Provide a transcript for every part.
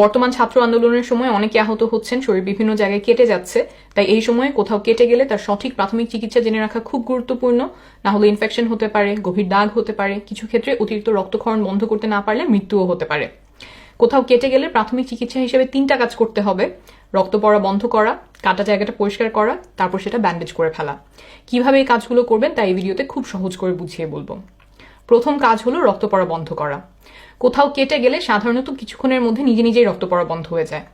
বর্তমান ছাত্র আন্দোলনের সময় অনেকে আহত হচ্ছেন, শরীর বিভিন্ন জায়গায় কেটে যাচ্ছে। তাই এই সময়ে কোথাও কেটে গেলে তার সঠিক প্রাথমিক চিকিৎসা জেনে রাখা খুব গুরুত্বপূর্ণ। না হলে ইনফেকশন হতে পারে, গভীর দাগ হতে পারে। কিছু ক্ষেত্রে অতিরিক্ত রক্তক্ষরণ বন্ধ করতে না পারলে মৃত্যুও হতে পারে। কোথাও কেটে গেলে প্রাথমিক চিকিৎসা হিসেবে তিনটা কাজ করতে হবে। রক্ত পড়া বন্ধ করা, কাটা জায়গাটা পরিষ্কার করা, তারপর সেটা ব্যান্ডেজ করে ফেলা। কীভাবে এই কাজগুলো করবেন তাই এই ভিডিওতে খুব সহজ করে বুঝিয়ে বলব। প্রথম কাজ হলো রক্ত পড়া বন্ধ করা। কোথাও কেটে গেলে সাধারণত কিছুক্ষণের মধ্যে নিজে নিজেই রক্ত পড়া বন্ধ হয়ে যায়।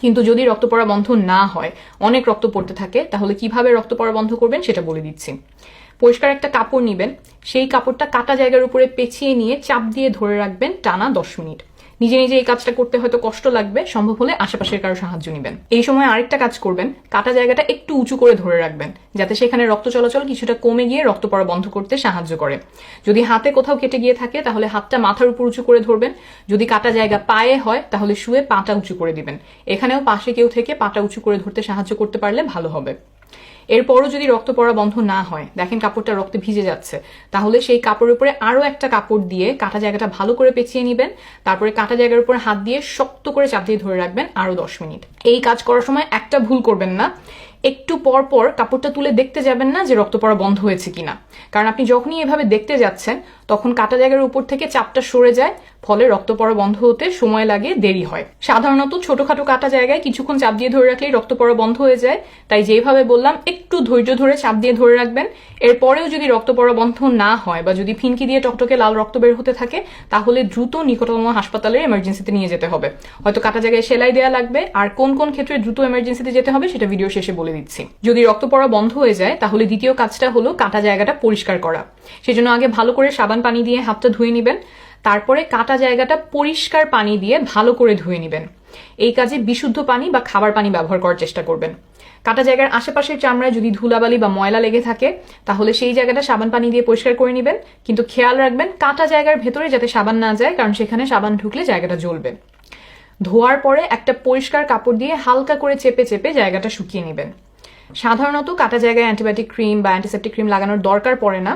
কিন্তু যদি রক্ত পড়া বন্ধ না হয়, অনেক রক্ত পড়তে থাকে, তাহলে কীভাবে রক্ত পড়া বন্ধ করবেন সেটা বলে দিচ্ছি। পরিষ্কার একটা কাপড় নেবেন। সেই কাপড়টা কাটা জায়গার উপরে পেঁচিয়ে নিয়ে চাপ দিয়ে ধরে রাখবেন টানা দশ মিনিট। নিজে নিজে এই কাজটা করতে হয়তো কষ্ট লাগবে, সম্ভব হলে আশেপাশের কারও সাহায্য নেবেন। এই সময় আরেকটা কাজ করবেন, কাটা জায়গাটা একটু উঁচু করে ধরে রাখবেন, যাতে সেখানে রক্ত চলাচল কিছুটা কমে গিয়ে রক্ত পড়া বন্ধ করতে সাহায্য করে। যদি হাতে কোথাও কেটে গিয়ে থাকে, তাহলে হাতটা মাথার উপর উঁচু করে ধরবেন। যদি কাটা জায়গা পায়ে হয়, তাহলে শুয়ে পাটা উঁচু করে দিবেন। এখানেও পাশে কেউ থেকে পাটা উঁচু করে ধরতে সাহায্য করতে পারলে ভালো হবে। এরপরও যদি রক্ত পড়া বন্ধ না হয়, দেখেন কাপড়টা রক্তে ভিজে যাচ্ছে, তাহলে সেই কাপড়ের উপরে আরও একটা কাপড় দিয়ে কাটা জায়গাটা ভালো করে পেঁচিয়ে নেবেন, তারপরে কাটা জায়গার উপর হাত দিয়ে শক্ত করে চাপ দিয়ে ধরে রাখবেন আরও দশ মিনিট। এই কাজ করার সময় একটা ভুল করবেন না। একটু পর পর কাপড়টা তুলে দেখতে যাবেন না যে রক্ত পড়া বন্ধ হয়েছে কিনা। কারণ আপনি যখনই এভাবে দেখতে যাচ্ছেন, তখন কাটা জায়গার উপর থেকে চাপটা সরে যায়, ফলে রক্ত পড়া বন্ধ হতে সময় লাগে, দেরি হয়। সাধারণত ছোটখাটো কাটা জায়গায় কিছুক্ষণ চাপ দিয়ে ধরে রাখলেই রক্ত পড়া বন্ধ হয়ে যায়। তাই যেভাবে বললাম, একটু ধৈর্য ধরে চাপ দিয়ে ধরে রাখবেন। এরপরেও যদি রক্ত পড়া বন্ধ না হয় বা যদি ফিনকি দিয়ে টকটকে লাল রক্ত বের হতে থাকে, তাহলে দ্রুত নিকটতম হাসপাতালে এমার্জেন্সিতে নিয়ে যেতে হবে। হয়তো কাটা জায়গায় সেলাই দেওয়া লাগবে, আর কোন কোন ক্ষেত্রে দ্রুত এমার্জেন্সিতে যেতে হবে সেটা ভিডিও শেষে বলে দিচ্ছি। যদি রক্ত পড়া বন্ধ হয়ে যায়, তাহলে দ্বিতীয় কাজটা হলো কাটা জায়গাটা পরিষ্কার করা। সেজন্য আগে ভালো করে সাবান পানি দিয়ে হাতটা ধুয়ে নেবেন। তারপরে কাটা জায়গাটা পরিষ্কার পানি দিয়ে ভালো করে ধুয়ে নেবেন। এই কাজে বিশুদ্ধ পানি বা খাবার পানি ব্যবহার করার চেষ্টা করবেন। কাটা জায়গার আশেপাশের চামড়ায় যদি ধুলাবালি বা ময়লা লেগে থাকে, তাহলে সেই জায়গাটা সাবান পানি দিয়ে পরিষ্কার করে নেবেন। কিন্তু খেয়াল রাখবেন, কাটা জায়গার ভেতরে যাতে সাবান না যায়, কারণ সেখানে সাবান ঢুকলে জায়গাটা জ্বলবে। ধোয়ার পরে একটা পরিষ্কার কাপড় দিয়ে হালকা করে চেপে চেপে জায়গাটা শুকিয়ে নেবেন। সাধারণত কাটা জায়গায় অ্যান্টিবায়োটিক ক্রিম বা অ্যান্টিসেপ্টিক ক্রিম লাগানোর দরকার পড়ে না।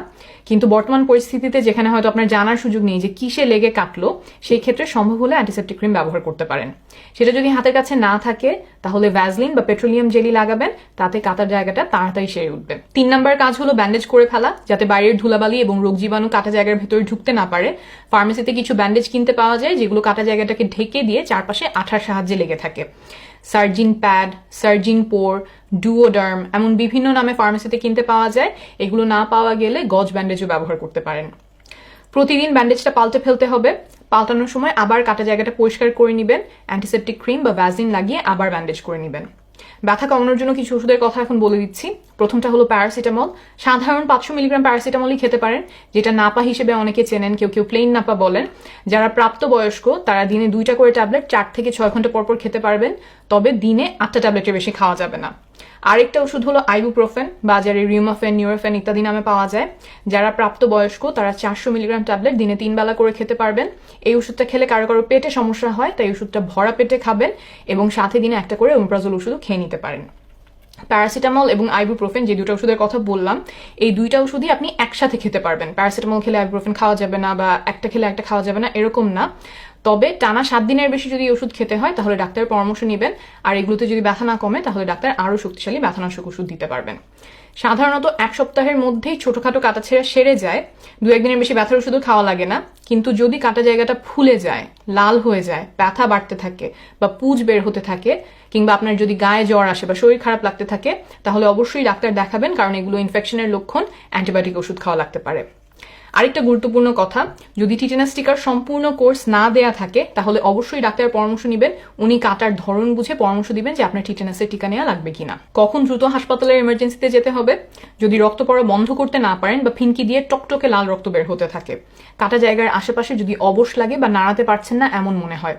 কিন্তু বর্তমান পরিস্থিতিতে যেখানে হয়তো আপনার জানার সুযোগ নেই যে কিসে লেগে কাটলো, সেই ক্ষেত্রে সম্ভব হলে অ্যান্টিসেপ্টিক ক্রিম ব্যবহার করতে পারেন। সেটা যদি হাতের কাছে না থাকে, তাহলে ভ্যাজলিন বা পেট্রোলিয়াম জেলি লাগাবেন, তাতে কাটার জায়গাটা তাড়াতাড়ি সেরে উঠবে। তিন নম্বর কাজ হলো ব্যান্ডেজ করে ফেলা, যাতে বাইরের ধুলাবালি এবং রোগ জীবাণু কাটা জায়গার ভেতরে ঢুকতে না পারে। ফার্মেসিতে কিছু ব্যান্ডেজ কিনতে পাওয়া যায়, যেগুলো কাটা জায়গাটাকে ঢেকে দিয়ে চারপাশে আঠার সাহায্যে লেগে থাকে। সার্জিন প্যাড সার্জিন পোর ডুওডার্ম এমন বিভিন্ন নামে ফার্মেসিতে কিনতে পাওয়া যায়। এগুলো না পাওয়া গেলে গজ ব্যান্ডেজও ব্যবহার করতে পারেন। প্রতিদিন ব্যান্ডেজটা পাল্টে ফেলতে হবে। পাল্টানোর সময় আবার কাটা জায়গাটা পরিষ্কার করে নেবেন। অ্যান্টিসেপটিক ক্রিম বা ভ্যাজিন লাগিয়ে আবার ব্যান্ডেজ করে নেবেন। ব্যথা কমানোর জন্য কিছু ওষুধের কথা এখন বলে দিচ্ছি। প্রথমটা হলো প্যারাসিটামল। সাধারণ পাঁচশো মিলিগ্রাম প্যারাসিটামলই খেতে পারেন, যেটা নাপা হিসেবে অনেকে চেনেন, কেউ কেউ প্লেন নাপা বলেন। যারা প্রাপ্তবয়স্ক, তারা দিনে দুইটা করে ট্যাবলেট চার থেকে ছয় ঘণ্টা পরপর খেতে পারবেন, তবে দিনে আটটা ট্যাবলেটের বেশি খাওয়া যাবে না। আরেকটা ওষুধ হলো আইবুপ্রোফেন বাজারে রিউমাফেন নিউরোফেন ইত্যাদি নামে পাওয়া যায়। যারা প্রাপ্তবয়স্ক, তারা চারশো মিলিগ্রাম ট্যাবলেট দিনে তিন বেলা করে খেতে পারবেন। এই ওষুধটা খেলে কারও কারও পেটে সমস্যা হয়, তাই ওষুধটা ভরা পেটে খাবেন এবং সাথে দিনে একটা করে ওমপ্রাজল ওষুধও খেয়ে নিতে পারেন। প্যারাসিটামল এবং আইবুপ্রোফেন যে দুটো ওষুধের কথা বললাম, এই দুইটা ওষুধই আপনি একসাথে খেতে পারবেন। প্যারাসিটামল খেলে আইবুপ্রোফেন খাওয়া যাবে না বা একটা খেলে একটা খাওয়া যাবে না, এরকম না। তবে টানা সাত দিনের বেশি যদি ওষুধ খেতে হয়, তাহলে ডাক্তারের পরামর্শ নেবেন। আর এগুলোতে যদি ব্যথা না কমে, তাহলে ডাক্তার আরও শক্তিশালী ব্যথানাশক ওষুধ দিতে পারবেন। সাধারণত এক সপ্তাহের মধ্যেই ছোটখাটো কাটা ছেঁড়া সেরে যায়। দু একদিনের বেশি ব্যথার ওষুধও খাওয়া লাগে না। কিন্তু যদি কাটা জায়গাটা ফুলে যায়, লাল হয়ে যায়, ব্যথা বাড়তে থাকে বা পুজ বের হতে থাকে কিংবা আপনার যদি গায়ে জ্বর আসে বা শরীর খারাপ লাগতে থাকে, তাহলে অবশ্যই ডাক্তার দেখাবেন কারণ এগুলো ইনফেকশনের লক্ষণ অ্যান্টিবায়োটিক ওষুধ খাওয়া লাগতে পারে। আরেকটা গুরুত্বপূর্ণ কথা, যদি টিটেনাস টিকার সম্পূর্ণ কোর্স না দেয়া থাকে, তাহলে অবশ্যই ডাক্তারের পরামর্শ নেবেন। উনি কাটার ধরন বুঝে পরামর্শ দিবেন যে আপনার টিটেনাসের টিকা নেওয়া লাগবে কিনা। কখন দ্রুত হাসপাতালের এমার্জেন্সিতে যেতে হবে? যদি রক্ত পড়া বন্ধ করতে না পারেন বা ফিনকি দিয়ে টকটকে লাল রক্ত বের হতে থাকে। কাটা জায়গার আশেপাশে যদি অবশ লাগে বা নাড়াতে পারছেন না, এমন মনে হয়।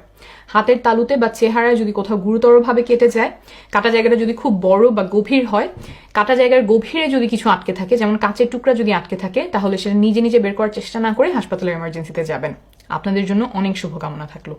হাতের তালুতে বা চেহারায় যদি কোথাও গুরুতরভাবে কেটে যায়, কাটা জায়গাটা যদি খুব বড় বা গভীর হয়, কাটা জায়গার গভীরে যদি কিছু আটকে থাকে, যেমন কাঁচের টুকরা যদি আটকে থাকে, তাহলে সেটা নিজে নিজে বের করার চেষ্টা না করে হাসপাতালের এমার্জেন্সিতে যাবেন। আপনাদের জন্য অনেক শুভকামনা থাকল।